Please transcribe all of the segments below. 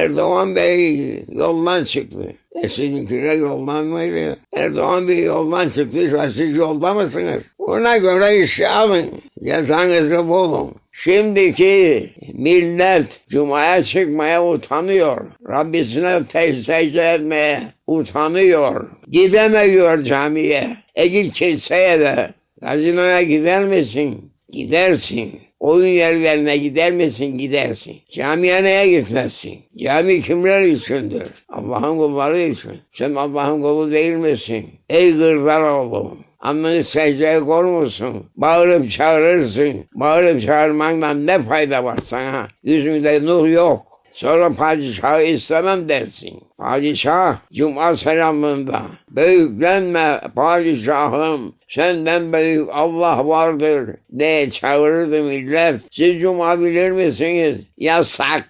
Erdoğan Bey yoldan çıktı. E sizinkiler yoldan mıydı? Erdoğan Bey yoldan çıktıysa siz yolda mısınız? Ona göre işe alın. Cezanızı bulun. Şimdiki millet Cuma'ya çıkmaya utanıyor. Rabbisine secde etmeye utanıyor. Gidemiyor camiye. E git kiliseye de. Gazinoya gider misin? Gidersin. Oyun yerlerine gider misin? Gidersin. Camiye neye gitmezsin? Cami kimler içindir? Allah'ın kulları için. Sen Allah'ın kulu değil misin? Ey Gırdaroğlu! Alnını secdeye koyar musun? Bağırıp çağırırsın. Bağırıp çağırmandan ne fayda var sana? Yüzünde nur yok. Sonra padişahı istemem dersin. Padişah cuma selamında büyüklenme padişahım senden büyük Allah vardır diye çağırırdı millet. Siz cuma bilir misiniz? Yasak.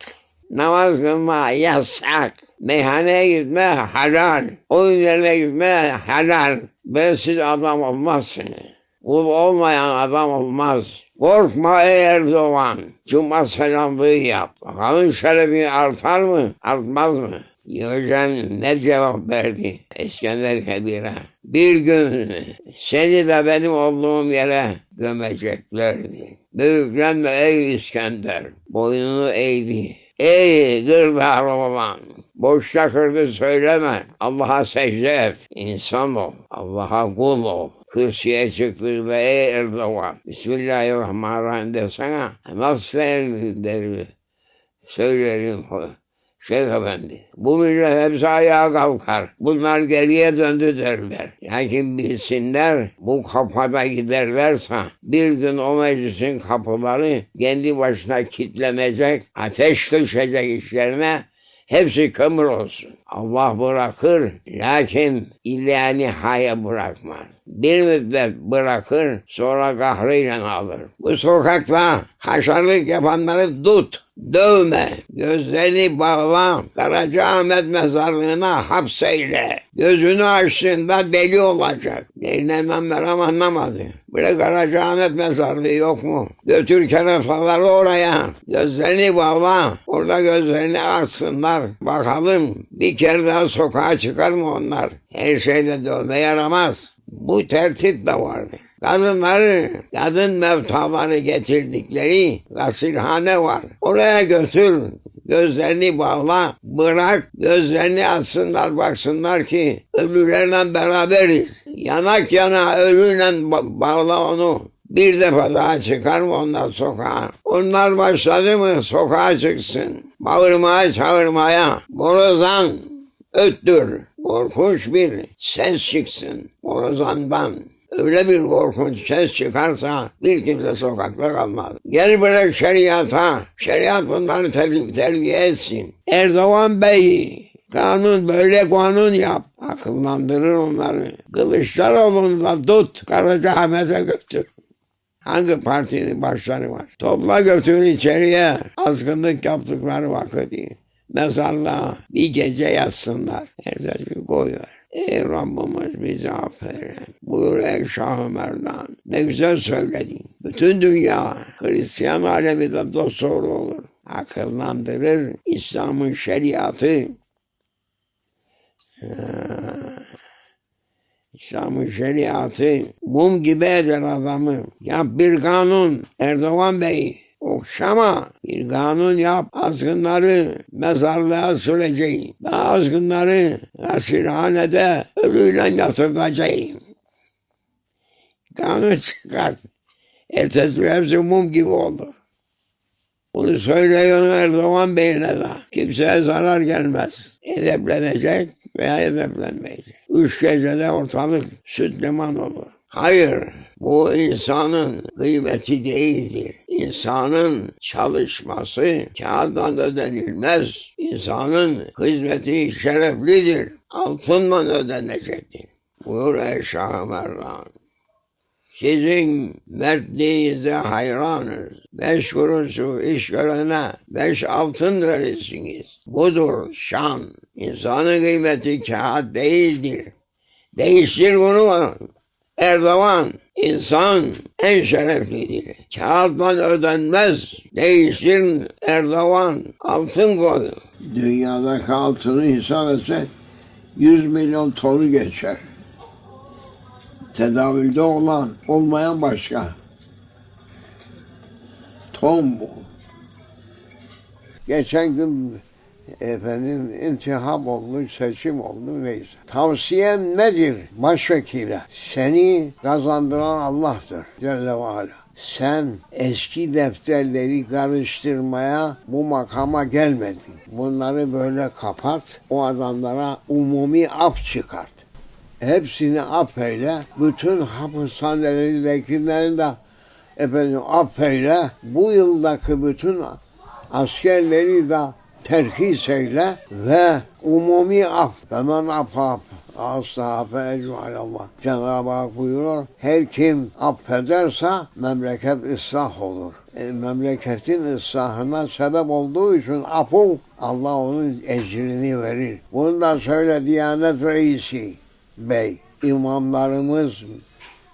Namaz kılma yasak. Meyhaneye gitme halal. Oyun yerine gitme halal. Ben siz adam olmazsınız. Kul olmayan adam olmaz. Korkma ey Erdoğan. Cuma selamlığı yap. Bakalım şerefin artar mı? Artmaz mı? Yöcen ne cevap verdi İskender Kebir'e? Bir gün seni de benim olduğum yere gömeceklerdi. Büyüklenme ey İskender. Boynunu eğdi. Ey gırdar olan. Boş kırdı söyleme. Allah'a secde et. İnsan ol. Allah'a kul ol. Kürsüye çıktı ve ey Erdoğan. Bismillahirrahmanirrahim desene. Nasıl der, söylerim. Şeyh Efendi, bu millet hepsi ayağa kalkar. Bunlar geriye döndü derler. Lakin bilsinler bu kafada giderlerse bir gün o meclisin kapıları kendi başına kitlenecek, ateş düşecek işlerine hepsi kömür olsun. Allah bırakır lakin illa nihaya bırakmaz. Bir müddet bırakır sonra kahrıyla alır. Bu sokakta haşarlık yapanları tut. Dövme, gözlerini bağla, Karacaahmet mezarlığına hapseyle. Gözünü açtığında deli olacak. Neyle ben anlamadı. Böyle Karacaahmet mezarlığı yok mu? Götür kerefaları oraya. Gözlerini bağla. Orada gözlerini açsınlar. Bakalım bir kere daha sokağa çıkar mı onlar? Her şeyde dövme yaramaz. Bu tertip de vardı. Kadınları, kadın mevtaları getirdikleri gasilhane var. Oraya götür, gözlerini bağla, bırak gözlerini açsınlar baksınlar ki ölülerle beraberiz. Yanak yana ölüyle ba- bağla onu. Bir defa daha çıkar mı onlar sokağa? Onlar başladı mı sokağa çıksın. Bağırmaya çağırmaya. Borazan öttür. Korkunç bir ses çıksın borazandan. Öyle bir korkunç ses çıkarsa bir kimse sokakta kalmaz. Gel bırak şeriata. Şeriat bunları ter- terbiye etsin. Erdoğan Bey kanun böyle kanun yap. Akıllandırır onları. Kılıçdaroğlu'nu da tut. Karacaahmet'e götür. Hangi partinin başları var? Topla götür içeriye. Azgınlık yaptıkları vakit. Mezarlığa bir gece yatsınlar. Ertesi gün koyuver. Ey Rabbimiz bize affeyle. Buyur ey Şah-ı Merdan. Ne güzel söyledin. Bütün dünya Hristiyan alemi de dost doğru olur. Akıllandırır İslam'ın şeriatı. İslam'ın şeriatı mum gibi eder adamı. Yap bir kanun Erdoğan Bey. Okşama bir kanun yap azgınları mezarlığa süreceğim. Daha azgınları gasilhanede ölüyle yatıracağım. Kanun çıkart. Ertesi hepsi mum gibi olur. Bunu söyleyen Erdoğan Bey'ine de kimseye zarar gelmez. Edeplenecek veya edeplenmeyecek. Üç gecede ortalık süt liman olur. Hayır, bu insanın kıymeti değildir. İnsanın çalışması kağıttan ödenilmez. İnsanın hizmeti şereflidir. Altınla ödenecektir. Buyur ey Şah-ı Merdan. Sizin mertliğinize hayranız. Beş kuruşu iş görene beş altın verirsiniz. Budur şan. İnsanın kıymeti kağıt değildir. Değiştir bunu. Erdoğan insan en şereflidir. Kağıttan ödenmez. Değiştir Erdoğan altın koyu. Dünyadaki altını hesap etse 100 milyon tonu geçer. Tedavülde olan, olmayan başka. Ton bu. Geçen gün efendim intihap oldu, seçim oldu neyse. Tavsiyem nedir başvekile? Seni kazandıran Allah'tır Celle ve Ala. Sen eski defterleri karıştırmaya bu makama gelmedin. Bunları böyle kapat, o adamlara umumi af çıkart. Hepsini affeyle, bütün hapishanelerindekilerini de efendim affeyle, bu yıldaki bütün askerleri de terhis eyle ve umumi af. Hemen af af. Asla Allah. Cenab-ı Hak buyuruyor, her kim affederse memleket ıslah olur. E, memleketin ıslahına sebep olduğu için afu Allah onun ecrini verir. Bunu da söyle Diyanet Reisi Bey, imamlarımız,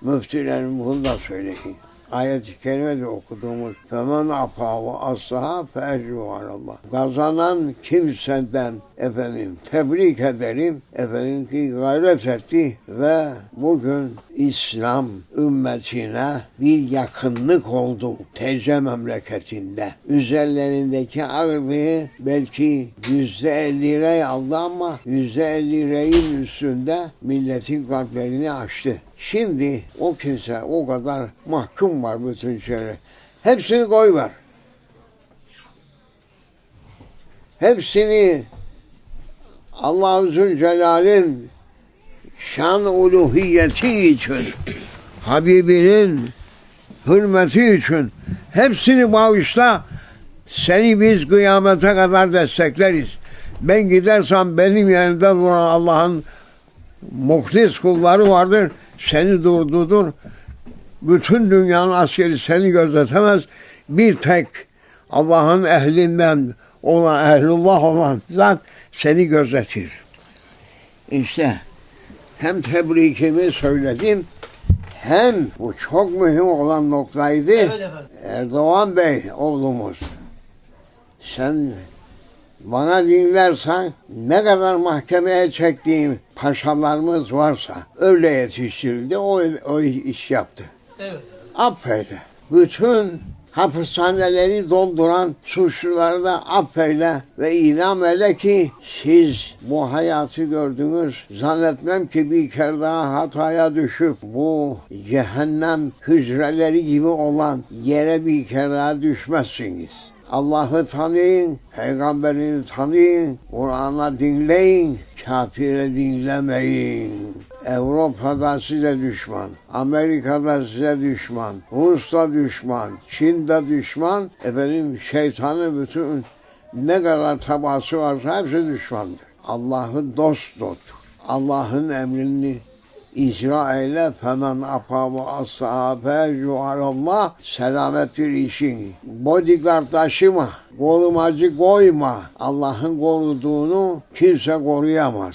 müftülerimiz bunu da söyleyin ayet-i kerime de okuduğumuz Femen afa ve aslaha fe'ecru Allah. Kazanan kimseden efendim tebrik ederim. Efendim ki gayret etti ve bugün İslam ümmetine bir yakınlık oldu TC memleketinde. Üzerlerindeki ağırlığı belki yüzde elli aldı ama yüzde elli üstünde milletin kalplerini açtı. Şimdi o kimse o kadar mahkum var bütün şehre. Hepsini koy ver. Hepsini Allah-u Zülcelal'in şan uluhiyeti için Habibinin hürmeti için hepsini bağışla seni biz kıyamete kadar destekleriz. Ben gidersem benim yanımda duran Allah'ın muhlis kulları vardır. Seni durdurdur. Bütün dünyanın askeri seni gözetemez. Bir tek Allah'ın ehlinden olan, ehlullah olan zat seni gözetir. İşte hem tebrikimi söyledim hem bu çok mühim olan noktaydı. Evet efendim. Erdoğan Bey oğlumuz sen bana dinlersen ne kadar mahkemeye çektiğim paşalarımız varsa öyle yetiştirildi o, o iş yaptı. Evet. Affeyle. Bütün hapishaneleri dolduran suçluları da affeyle ve ilam eyle ki siz bu hayatı gördünüz. Zannetmem ki bir kere daha hataya düşüp bu cehennem hücreleri gibi olan yere bir kere daha düşmezsiniz. Allah'ı tanıyın, peygamberini tanıyın, Kur'an'ı dinleyin, kafire dinlemeyin. Avrupa'da size düşman, Amerika'da size düşman, Rus'ta düşman, Çin'de düşman, efendim şeytanı bütün ne kadar tabası varsa hepsi düşmandır. Allah'ı dost tut. Allah'ın emrini icra eyle femen afa ve ashabe Allah selamettir işin. Bodyguard taşıma, korumacı koyma. Allah'ın koruduğunu kimse koruyamaz.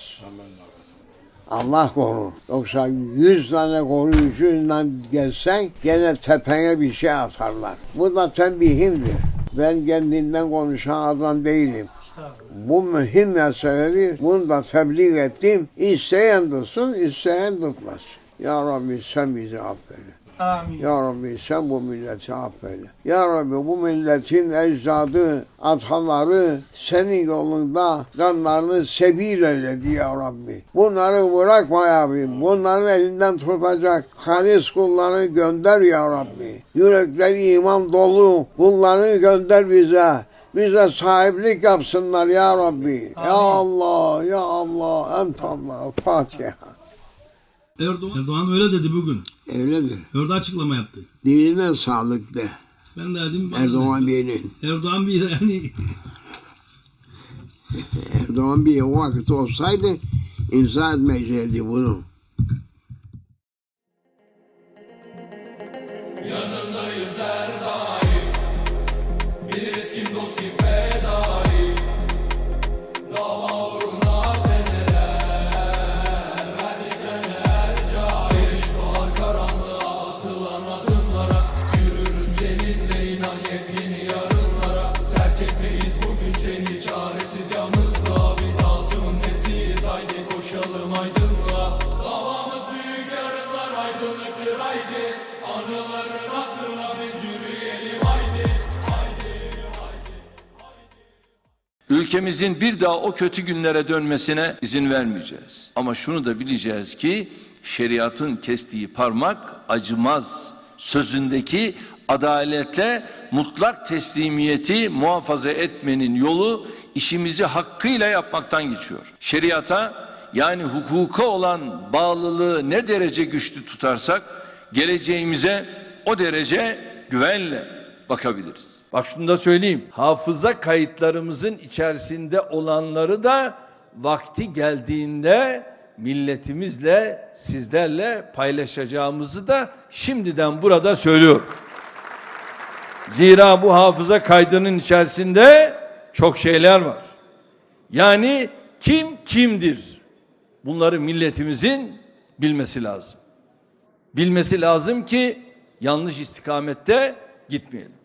Allah korur. Yoksa yüz tane koruyucuyla gelsen gene tepene bir şey atarlar. Bu da tembihimdir. Ben kendinden konuşan adam değilim. Bu mühim meseledir. Bunu da tebliğ ettim. İsteyen tutsun, isteyen tutmaz. Ya Rabbi sen bizi affeyle. Amin. Ya Rabbi sen bu milleti affeyle. Ya Rabbi bu milletin ecdadı, ataları senin yolunda kanlarını sebil eyledi ya Rabbi. Bunları bırakma ya Rabbi. Bunların elinden tutacak halis kullarını gönder ya Rabbi. Yürekleri iman dolu kullarını gönder bize. Bize sahiplik yapsınlar ya Rabbi. Ya Allah, ya Allah, ent Allah. Fatiha. Erdoğan, Erdoğan öyle dedi bugün. Öyledir. Orada açıklama yaptı. Diline sağlık de. Ben de dedim Erdoğan Bey'in. Erdoğan bir yani Erdoğan bir o vakit olsaydı imza etmeyecekti bunu. Ülkemizin bir daha o kötü günlere dönmesine izin vermeyeceğiz. Ama şunu da bileceğiz ki şeriatın kestiği parmak acımaz. Sözündeki adaletle mutlak teslimiyeti muhafaza etmenin yolu işimizi hakkıyla yapmaktan geçiyor. Şeriata yani hukuka olan bağlılığı ne derece güçlü tutarsak geleceğimize o derece güvenle bakabiliriz. Bak şunu da söyleyeyim. Hafıza kayıtlarımızın içerisinde olanları da vakti geldiğinde milletimizle, sizlerle paylaşacağımızı da şimdiden burada söylüyorum. Zira bu hafıza kaydının içerisinde çok şeyler var. Yani kim kimdir? Bunları milletimizin bilmesi lazım. Bilmesi lazım ki yanlış istikamette gitmeyelim.